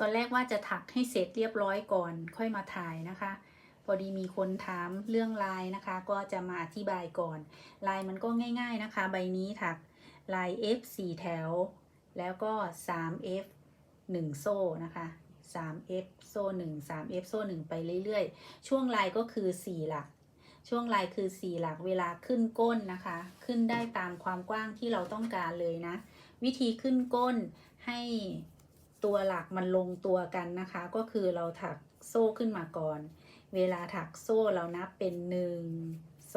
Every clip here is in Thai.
ตอนแรกว่าจะถักให้เสร็จเรียบร้อยก่อนค่อยมาถ่ายนะคะ พอดีมีคนถามเรื่องลายนะคะ ก็จะมาอธิบายก่อน ลายมันก็ง่าย ๆนะคะ ใบนี้ถักลาย F 4 แถว แล้วก็ 3F 1 โซ่นะคะ 3F โซ่ 1 3F โซ่ 1 ไปเรื่อยๆ ช่วงลายก็คือ 4 หลัก ช่วงลายคือ 4 หลักเวลาขึ้นก้นนะคะ ขึ้นได้ตามความกว้างที่เราต้องการเลยนะ วิธีขึ้นก้นให้ ตัวหลักมันลงตัวกันนะคะ ก็คือเราถักโซ่ขึ้นมาก่อน เวลาถักโซ่เรานับเป็น 1 2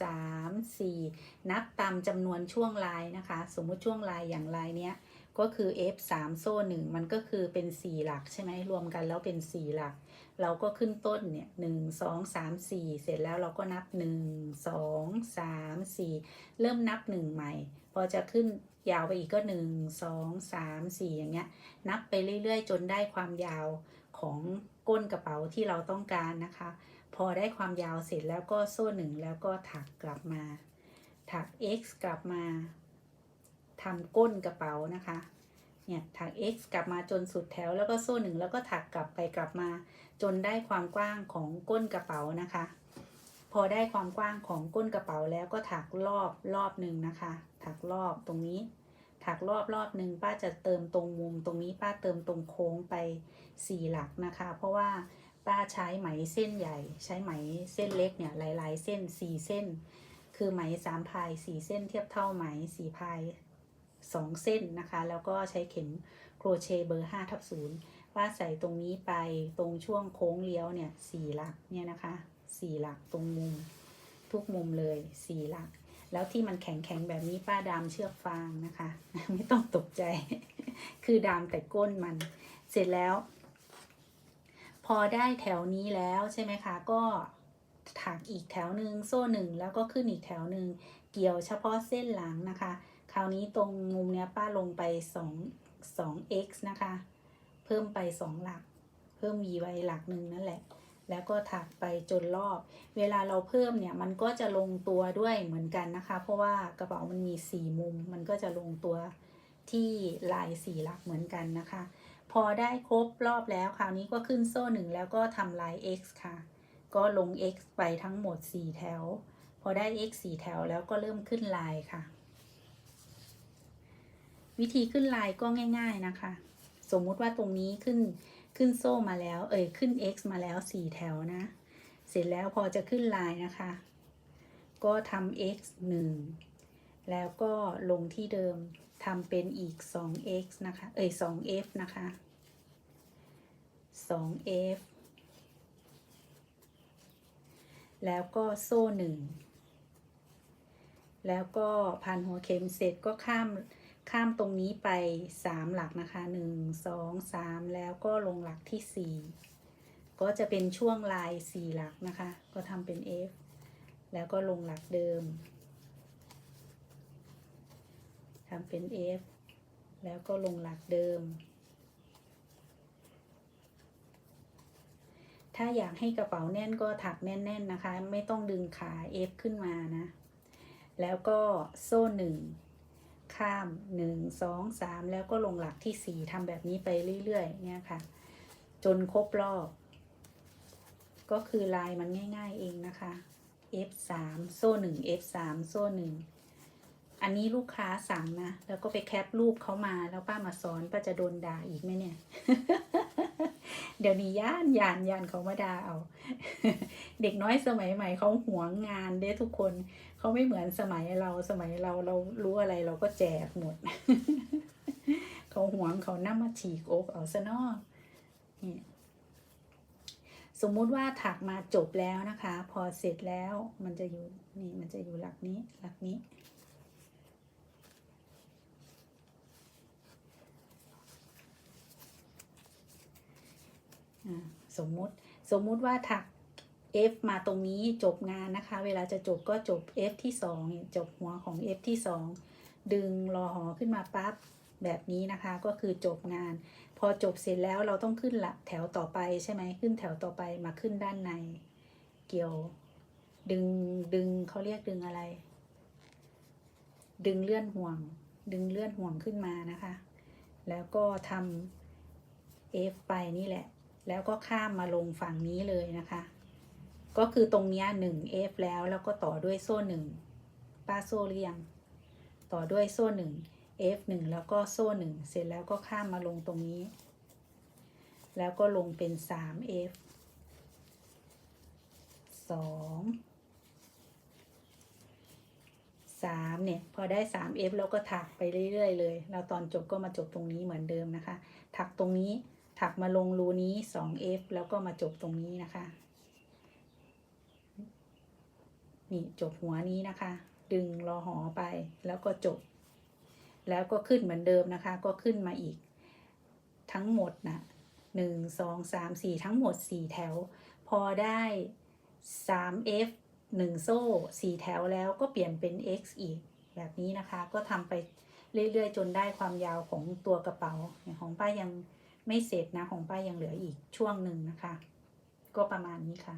3 4 นับตามจำนวนช่วงลายนะคะ สมมุติช่วงลายอย่างลายเนี้ยก็คือ F 3โซ่ 1 มันก็คือเป็น 4 หลักใช่ไหมรวมกันแล้วเป็น 4 หลัก เราก็ขึ้นต้นเนี่ยหนึ่งสองสามสี่เสร็จแล้วเราก็นับหนึ่งสองสามสี่เริ่มนับหนึ่งใหม่ พอจะขึ้นยาวไปอีกก็หนึ่งสองสามสี่อย่างเงี้ย นับไปเรื่อยๆ จนได้ความยาวของก้นกระเป๋าที่เราต้องการนะคะ พอได้ความยาวเสร็จแล้วก็โซ่หนึ่งแล้วก็ถักกลับมา ถัก x กลับมาทำก้นกระเป๋านะคะ เนี่ยถัก x กลับมาจนสุดแถวแล้วก็โซ่หนึ่งแล้วก็ถักกลับไปกลับมา จนได้ความกว้างของก้นกระเป๋านะคะ พอได้ความกว้างของก้นกระเป๋าแล้วก็ถักรอบรอบหนึ่งนะคะ ถักรอบตรงนี้ ถักรอบรอบหนึ่งป้าจะเติมตรงมุมตรงนี้ป้าเติมตรงโค้งไปสี่หลักนะคะ เพราะว่าป้าใช้ไหมเส้นใหญ่ ใช้ไหมเส้นเล็กเนี่ยหลาย ๆ เส้นสี่เส้น คือไหมสามพายสี่เส้นเทียบเท่าไหมสี่พายสองเส้นนะคะ แล้วก็ใช้เข็มโครเชต์เบอร์ห้าทับศูนย์ว่าใส่ตรงนี้ไปตรงช่วงโค้งเลี้ยวเนี่ยสี่หลักเนี่ยนะคะ สี่หลักตรงมุม ทุกมุมเลยสี่หลัก แล้วที่มันแข็งแข็งแบบนี้ป้าดามเชือกฟางนะคะ ไม่ต้องตกใจ คือดามแต่ก้นมัน เสร็จแล้ว พอได้แถวนี้แล้วใช่ไหมคะ ก็ถักอีกแถวหนึ่งโซ่หนึ่งแล้วก็ขึ้นอีกแถวหนึ่งเกี่ยวเฉพาะเส้นหลังนะคะ คราวนี้ตรงมุมเนี้ยป้าลงไปสองสอง x นะคะ เพิ่มไปสองหลัก เพิ่ม v ไว้หลักหนึ่งนั่นแหละ แล้วก็ถักไปจนรอบ เวลาเราเพิ่มเนี่ยมันก็จะลงตัวด้วยเหมือนกันนะคะ เพราะว่ากระเป๋ามันมีสี่มุม มันก็จะลงตัวที่ลายสี่หลักเหมือนกันนะคะ พอได้ครบรอบแล้วคราวนี้ก็ขึ้นโซ่หนึ่งแล้วก็ทำลาย x ค่ะ ก็ลง x ไปทั้งหมด 4 แถว พอได้ x 4 แถวแล้วก็เริ่มขึ้นลายค่ะ วิธีขึ้นลายก็ง่าย ๆนะคะ สมมุติว่าตรงนี้ขึ้น ขึ้นโซ่มาแล้ว เอ่ยขึ้น x มาแล้ว 4 แถวนะ เสร็จแล้วพอจะขึ้นลายนะคะ ก็ทำ x 1 แล้วก็ลงที่เดิมทำเป็นอีก 2x นะคะ เอ่ย 2f นะคะ 2f แล้วก็โซ่หนึ่ง แล้วก็พันหัวเข็มเสร็จก็ข้าม ข้ามตรงนี้ไปสามหลักนะคะหนึ่งสองสามแล้วก็ลงหลักที่สี่ก็จะเป็นช่วงลายสี่หลักนะคะ ก็ทำเป็น F แล้วก็ลงหลักเดิมทำเป็น F แล้วก็ลงหลักเดิม ถ้าอยากให้กระเป๋าแน่นก็ถักแน่นๆนะคะ ไม่ต้องดึงขา F ขึ้นมานะ แล้วก็โซ่หนึ่ง ข้ามหนึ่งสองสามแล้วก็ลงหลักที่สี่ทำแบบนี้ไปเรื่อยๆ เนี่ยค่ะ จนครบรอบ ก็คือลายมันง่าย ๆเองนะคะ F สามโซ่หนึ่ง F สามโซ่หนึ่งอันนี้ลูกค้าสั่งนะ แล้วก็ไปแคปรูปเขามาแล้วป้ามาสอนป้าจะโดนด่าอีกไหมเนี่ย เดี๋ยวนี้ย่านย่านย่านเขามาดาเอา เด็กน้อยสมัยใหม่เขาหวงงานเด้ทุกคนเขาไม่เหมือนสมัยเราสมัยเราเรารู้อะไรเราก็แจกหมด เขาหวงเขานั่มาฉีกอกเอาซะนอะนี่สมมุติว่าถักมาจบแล้วนะคะ พอเสร็จแล้วมันจะอยู่นี่มันจะอยู่หลักนี้หลักนี้ สมมุติสมมุติว่าถัก F มาตรงนี้จบงานนะคะ เวลาจะจบก็จบ F ที่ 2 จบหัวของ F ที่ 2 ดึงรอหอขึ้นมาปั๊บแบบนี้นะคะก็คือจบงาน พอจบเสร็จแล้วเราต้องขึ้นหละแถวต่อไปใช่ไหมขึ้นแถวต่อไปมาขึ้นด้านใน เกี่ยว ดึงดึงเขาเรียกดึงอะไร ดึงเลื่อนห่วง ดึงเลื่อนห่วงขึ้นมานะคะ แล้วก็ทำ F ไปนี่แหละ แล้วก็ข้ามมาลงฝั่งนี้เลยนะคะ ก็คือตรงนี้ยหนึ่ง F แล้วแล้วก็ต่อด้วยโซ่หนึ่งป้าโซ่เรียง ต่อด้วยโซ่หนึ่ง F หนึ่งแล้วก็โซ่หนึ่งเสร็จแล้วก็ข้ามมาลงตรงนี้ แล้วก็ลงเป็นสาม F สองสามเนี่ยพอได้สาม F แล้วก็ถักไปเรื่อย ๆ เลย แล้วตอนจบก็มาจบตรงนี้เหมือนเดิมนะคะ ถักตรงนี้ ถักมาลงรูนี้สอง F แล้วก็มาจบตรงนี้นะคะ นี่จบหัวนี้นะคะ ดึงรอหอไปแล้วก็จบ แล้วก็ขึ้นเหมือนเดิมนะคะ ก็ขึ้นมาอีก ทั้งหมดนะหนึ่งสองสามสี่ทั้งหมดสี่แถว พอได้สาม F หนึ่งโซ่สี่แถวแล้วก็เปลี่ยนเป็น X อีก แบบนี้นะคะ ก็ทำไปเรื่อยๆ จนได้ความยาวของตัวกระเป๋าของป้ายัง ไม่เสร็จนะของป้ายังเหลืออีกช่วงหนึ่งนะคะ ก็ประมาณนี้ค่ะ